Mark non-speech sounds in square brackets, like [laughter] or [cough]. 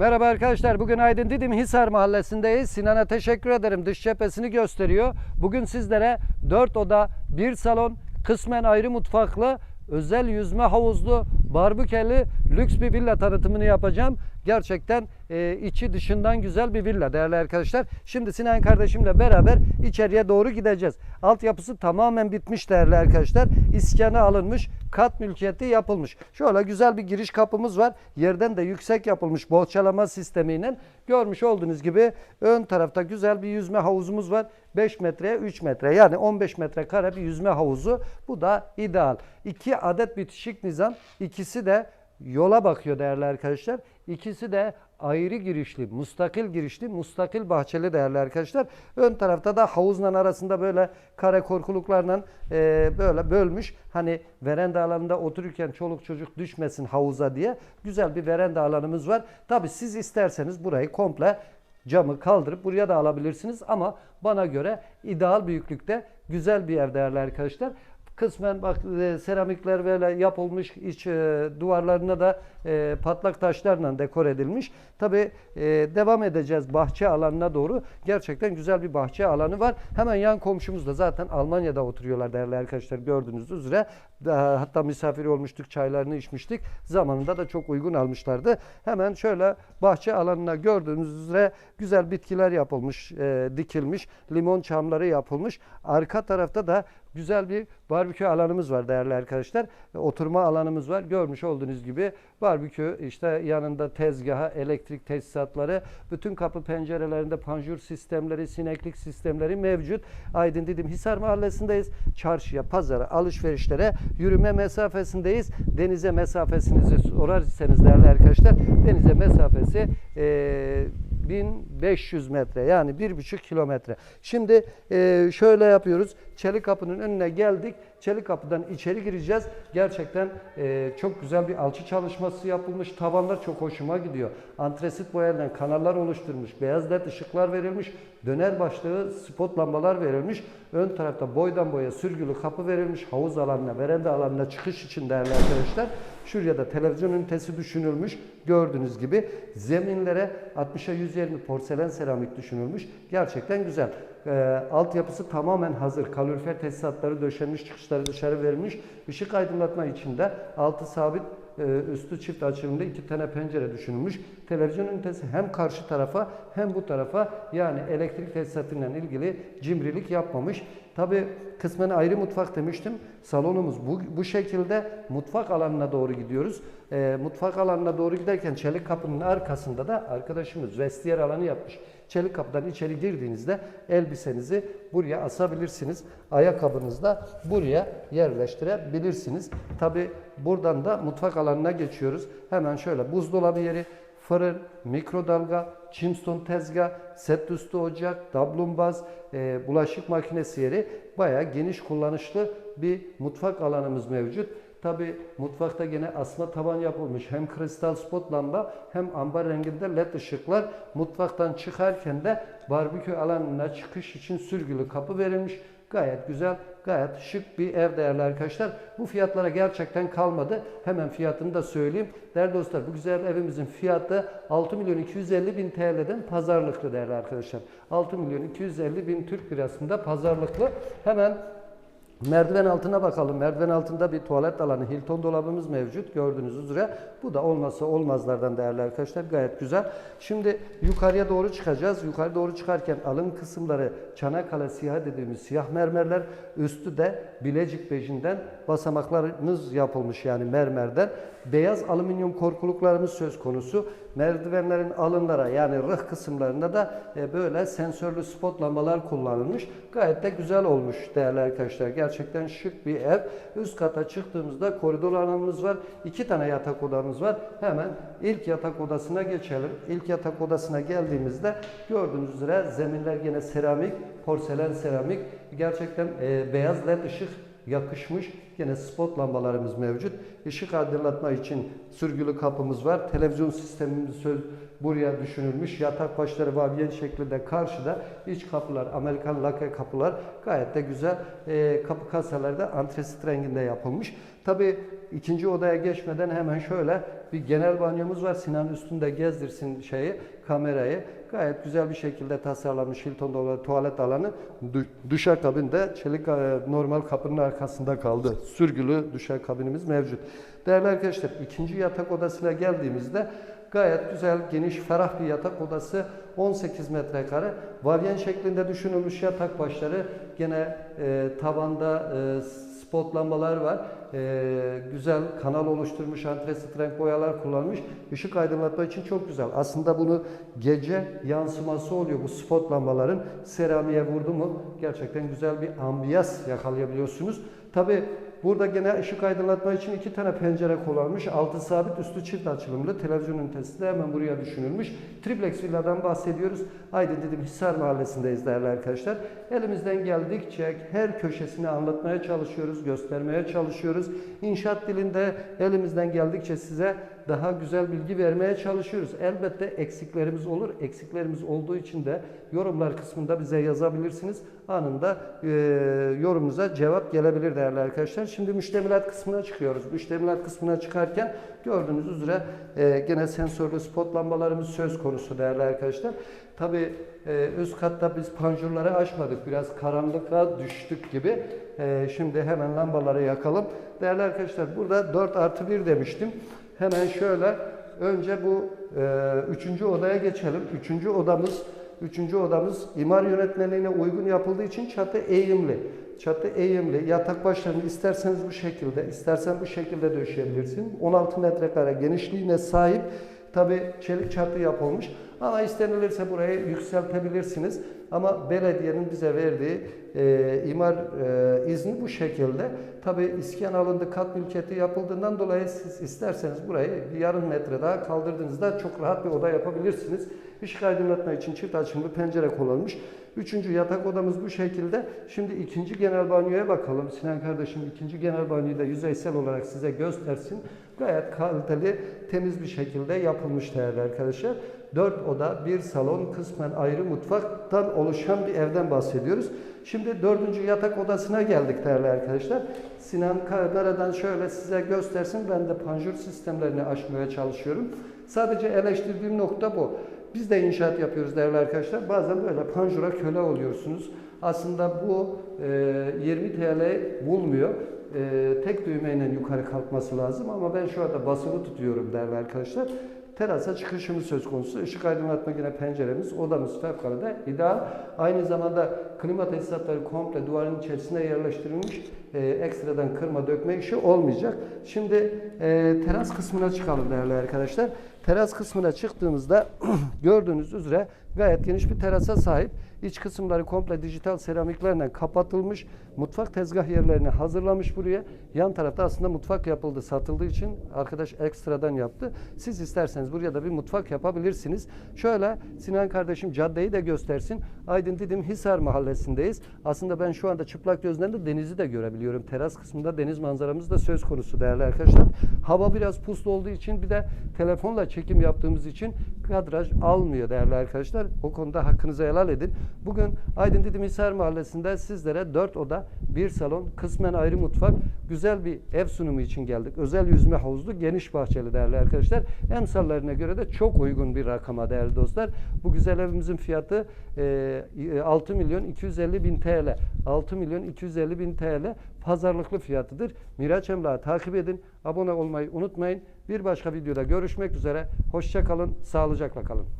Merhaba arkadaşlar. Bugün Aydın Didim Hisar Mahallesi'ndeyiz. Sinan'a teşekkür ederim. Dış cephesini gösteriyor. Bugün sizlere 4 oda, 1 salon, kısmen ayrı mutfaklı, özel yüzme havuzlu, barbükeli lüks bir villa tanıtımını yapacağım. Gerçekten e, içi dışından güzel bir villa değerli arkadaşlar. Şimdi Sinan kardeşimle beraber içeriye doğru gideceğiz. Altyapısı tamamen bitmiş değerli arkadaşlar. İskanı alınmış, kat mülkiyeti yapılmış. Şöyle güzel bir giriş kapımız var. Yerden de yüksek yapılmış bohçalama sistemiyle. Görmüş olduğunuz gibi ön tarafta güzel bir yüzme havuzumuz var. 5 metreye 3 metre yani 15 metrekare bir yüzme havuzu. Bu da ideal. 2 adet bitişik nizam. İkisi de yola bakıyor değerli arkadaşlar. İkisi de ayrı girişli, mustakil girişli, mustakil bahçeli değerli arkadaşlar. Ön tarafta da havuzla arasında böyle kare korkuluklarla e, böyle bölmüş. Hani veranda alanında otururken çoluk çocuk düşmesin havuza diye güzel bir veranda alanımız var. Tabi siz isterseniz burayı komple camı kaldırıp buraya da alabilirsiniz ama bana göre ideal büyüklükte güzel bir ev değerli arkadaşlar. Kısmen bak e, seramikler böyle yapılmış iç e, duvarlarına da e, patlak taşlarla dekor edilmiş. Tabi devam edeceğiz bahçe alanına doğru. Gerçekten güzel bir bahçe alanı var. Hemen yan komşumuz da zaten Almanya'da oturuyorlar değerli arkadaşlar gördüğünüz üzere. Daha, hatta misafir olmuştuk çaylarını içmiştik. Zamanında da çok uygun almışlardı. Hemen şöyle bahçe alanına gördüğünüz üzere güzel bitkiler yapılmış, e, dikilmiş. Limon çamları yapılmış. Arka tarafta da güzel bir barbekü alanımız var değerli arkadaşlar. Oturma alanımız var. Görmüş olduğunuz gibi barbekü işte yanında tezgaha, elektrik tesisatları, bütün kapı pencerelerinde panjur sistemleri, sineklik sistemleri mevcut. Aydın Didim Hisar Mahallesi'ndeyiz. Çarşıya, pazara, alışverişlere yürüme mesafesindeyiz. Denize mesafesinizi sorar iseniz değerli arkadaşlar denize mesafesi eee 1500 metre yani bir buçuk kilometre. Şimdi e, şöyle yapıyoruz. Çelik kapının önüne geldik. Çelik kapıdan içeri gireceğiz. Gerçekten e, çok güzel bir alçı çalışması yapılmış. Tavanlar çok hoşuma gidiyor. Antresit boyadan kanallar oluşturmuş. Beyaz led ışıklar verilmiş. Döner başlığı spot lambalar verilmiş. Ön tarafta boydan boya sürgülü kapı verilmiş. Havuz alanına, veranda alanına çıkış için değerli arkadaşlar. Şuraya da televizyon ünitesi düşünülmüş. Gördüğünüz gibi zeminlere 60'a 120 porselen seramik düşünülmüş. Gerçekten güzel. E, altyapısı tamamen hazır. Kalorifer tesisatları döşenmiş, çıkışları dışarı verilmiş. Işık aydınlatma içinde altı sabit e, üstü çift açılımda iki tane pencere düşünülmüş. Televizyon ünitesi hem karşı tarafa hem bu tarafa yani elektrik tesisatıyla ilgili cimrilik yapmamış. Tabi kısmen ayrı mutfak demiştim. Salonumuz bu, bu şekilde mutfak alanına doğru gidiyoruz. E, mutfak alanına doğru giderken çelik kapının arkasında da arkadaşımız vestiyer alanı yapmış. Çelik kapıdan içeri girdiğinizde elbisenizi buraya asabilirsiniz. Ayakkabınızı da buraya yerleştirebilirsiniz. Tabi buradan da mutfak alanına geçiyoruz. Hemen şöyle buzdolabı yeri, fırın, mikrodalga, çimston tezgah, set üstü ocak, dablumbaz, e, bulaşık makinesi yeri bayağı geniş kullanışlı bir mutfak alanımız mevcut. Tabi mutfakta gene asma tavan yapılmış. Hem kristal spot lamba hem ambar renginde led ışıklar. Mutfaktan çıkarken de barbekü alanına çıkış için sürgülü kapı verilmiş. Gayet güzel, gayet şık bir ev değerli arkadaşlar. Bu fiyatlara gerçekten kalmadı. Hemen fiyatını da söyleyeyim. Değerli dostlar bu güzel evimizin fiyatı 6 milyon 250 bin TL'den pazarlıklı değerli arkadaşlar. 6 milyon 250 bin Türk lirasında pazarlıklı. Hemen Merdiven altına bakalım. Merdiven altında bir tuvalet alanı, Hilton dolabımız mevcut gördüğünüz üzere. Bu da olmazsa olmazlardan değerli arkadaşlar. Gayet güzel. Şimdi yukarıya doğru çıkacağız. Yukarı doğru çıkarken alın kısımları Çanakkale siyah dediğimiz siyah mermerler. Üstü de Bilecik bejinden basamaklarımız yapılmış yani mermerden. Beyaz alüminyum korkuluklarımız söz konusu. Merdivenlerin alınlara yani rıh kısımlarında da e, böyle sensörlü spot lambalar kullanılmış. Gayet de güzel olmuş değerli arkadaşlar. Gerçekten şık bir ev. Üst kata çıktığımızda koridor alanımız var. İki tane yatak odamız var. Hemen ilk yatak odasına geçelim. İlk yatak odasına geldiğimizde gördüğünüz üzere zeminler yine seramik, porselen seramik. Gerçekten e, beyaz led ışık yakışmış. Yine spot lambalarımız mevcut. Işık aydınlatma için sürgülü kapımız var. Televizyon sistemimiz söz buraya düşünülmüş. Yatak başları vavyen şeklinde karşıda. iç kapılar, Amerikan lake kapılar gayet de güzel. E, kapı kasaları da antresit renginde yapılmış. Tabi ikinci odaya geçmeden hemen şöyle bir genel banyomuz var. Sinan üstünde gezdirsin şeyi, kamerayı. Gayet güzel bir şekilde tasarlanmış Hilton tuvalet alanı. Du- Duşakabin de çelik e, normal kapının arkasında kaldı. Sürgülü duşakabinimiz mevcut. Değerli arkadaşlar ikinci yatak odasına geldiğimizde gayet güzel, geniş, ferah bir yatak odası. 18 metrekare. Valyen şeklinde düşünülmüş yatak başları. Gene e, tabanda e, spot lambalar var. E, güzel kanal oluşturmuş, antresit renk boyalar kullanmış. Işık aydınlatma için çok güzel. Aslında bunu gece yansıması oluyor bu spot lambaların. Seramiğe vurdu mu gerçekten güzel bir ambiyas yakalayabiliyorsunuz. Tabi burada gene ışık aydınlatma için iki tane pencere kullanmış. Altı sabit, üstü çift açılımlı. Televizyon ünitesi de hemen buraya düşünülmüş. Triplex villadan bahsediyoruz. Aydın dedim Hisar Mahallesi'ndeyiz değerli arkadaşlar. Elimizden geldikçe her köşesini anlatmaya çalışıyoruz, göstermeye çalışıyoruz. İnşaat dilinde elimizden geldikçe size daha güzel bilgi vermeye çalışıyoruz. Elbette eksiklerimiz olur. Eksiklerimiz olduğu için de yorumlar kısmında bize yazabilirsiniz. Anında e, yorumunuza cevap gelebilir değerli arkadaşlar. Şimdi müştemilat kısmına çıkıyoruz. Müştemilat kısmına çıkarken gördüğünüz üzere e, gene sensörlü spot lambalarımız söz konusu değerli arkadaşlar. Tabi e, üst katta biz panjurları açmadık. Biraz karanlığa düştük gibi. E, şimdi hemen lambaları yakalım. Değerli arkadaşlar burada 4 artı 1 demiştim. Hemen şöyle önce bu e, üçüncü odaya geçelim. Üçüncü odamız Üçüncü odamız imar yönetmeliğine uygun yapıldığı için çatı eğimli. Çatı eğimli. Yatak başlarını isterseniz bu şekilde, istersen bu şekilde döşeyebilirsin. 16 metrekare genişliğine sahip. Tabi çelik çatı yapılmış. Ama istenilirse burayı yükseltebilirsiniz. Ama belediyenin bize verdiği e, imar e, izni bu şekilde. Tabi iskan alındı, kat mülkiyeti yapıldığından dolayı siz isterseniz burayı bir yarım metre daha kaldırdığınızda çok rahat bir oda yapabilirsiniz. Işık aydınlatma için çift açımlı pencere kullanılmış. Üçüncü yatak odamız bu şekilde. Şimdi ikinci genel banyoya bakalım. Sinan kardeşim ikinci genel banyoyu da yüzeysel olarak size göstersin. Gayet kaliteli, temiz bir şekilde yapılmış değerli arkadaşlar. Dört oda, bir salon, kısmen ayrı mutfaktan oluşan bir evden bahsediyoruz. Şimdi dördüncü yatak odasına geldik değerli arkadaşlar. Sinan kameradan şöyle size göstersin. Ben de panjur sistemlerini aşmaya çalışıyorum. Sadece eleştirdiğim nokta bu. Biz de inşaat yapıyoruz değerli arkadaşlar. Bazen böyle panjura köle oluyorsunuz. Aslında bu e, 20 TL bulmuyor. E, tek düğmeyle yukarı kalkması lazım ama ben şu anda basılı tutuyorum değerli arkadaşlar. Terasa çıkışımız söz konusu. Işık aydınlatma yine penceremiz, odamız fevkalade ideal. Aynı zamanda klima tesisatları komple duvarın içerisine yerleştirilmiş. E, ekstradan kırma dökme işi olmayacak. Şimdi e, teras kısmına çıkalım değerli arkadaşlar. Teras kısmına çıktığımızda [clears throat] gördüğünüz üzere gayet geniş bir terasa sahip. İç kısımları komple dijital seramiklerle kapatılmış. Mutfak tezgah yerlerini hazırlamış buraya. Yan tarafta aslında mutfak yapıldı, satıldığı için arkadaş ekstradan yaptı. Siz isterseniz buraya da bir mutfak yapabilirsiniz. Şöyle Sinan kardeşim caddeyi de göstersin. Aydın Didim Hisar mahallesindeyiz. Aslında ben şu anda çıplak gözden de denizi de görebiliyorum. Teras kısmında deniz manzaramız da söz konusu değerli arkadaşlar. Hava biraz puslu olduğu için bir de telefonla çekim yaptığımız için kadraj almıyor değerli arkadaşlar. O konuda hakkınızı helal edin. Bugün Aydın Didim Mahallesi'nde sizlere 4 oda, bir salon, kısmen ayrı mutfak, güzel bir ev sunumu için geldik. Özel yüzme havuzlu, geniş bahçeli değerli arkadaşlar. Emsallarına göre de çok uygun bir rakama değerli dostlar. Bu güzel evimizin fiyatı e, 6 milyon 250 bin TL. 6 milyon 250 bin TL pazarlıklı fiyatıdır. Miraç Emlak'ı takip edin. Abone olmayı unutmayın. Bir başka videoda görüşmek üzere. Hoşça kalın, sağlıcakla kalın.